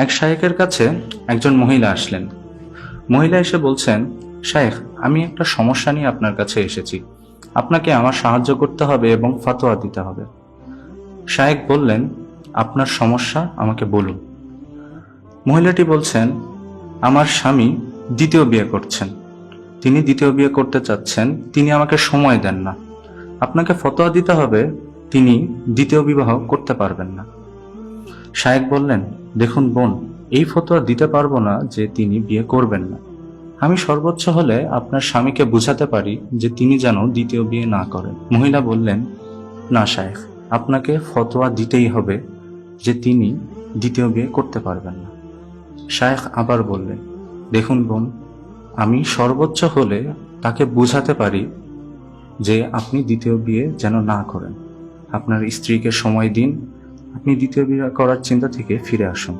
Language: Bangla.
এক শায়েকের কাছে একজন মহিলা আসলেন। মহিলা এসে বলছেন, শায়েখ, আমি একটা সমস্যা নিয়ে আপনার কাছে এসেছি। আপনাকে আমার সাহায্য করতে হবে এবং ফতোয়া দিতে হবে। শায়েক বললেন, আপনার সমস্যা আমাকে বলুন। মহিলাটি বলছেন, আমার স্বামী দ্বিতীয় বিয়ে করছেন। তিনি দ্বিতীয় বিয়ে করতে চাচ্ছেন, তিনি আমাকে সময় দেন না। আপনাকে ফতোয়া দিতে হবে, তিনি দ্বিতীয় বিবাহ করতে পারবেন না। শায়েক বললেন, দেখুন বোন, এই ফতোয়া দিতে পারব না যে তিনি বিয়ে করবেন না। আমি সর্বোচ্চ হলে আপনার স্বামীকে বুঝাতে পারি যে তিনি যেন দ্বিতীয় বিয়ে না করেন। মহিলা বললেন, না শায়েখ, আপনাকে ফতোয়া দিতেই হবে যে তিনি দ্বিতীয় বিয়ে করতে পারবেন না। শায়েখ আবার বললেন, দেখুন বোন, আমি সর্বোচ্চ হলে তাকে বুঝাতে পারি যে আপনি দ্বিতীয় বিয়ে যেন না করেন। আপনার স্ত্রীকে সময় দিন আপনি দ্বিতীয় বিয়ে করার চিন্তা থেকে ফিরে আসুন।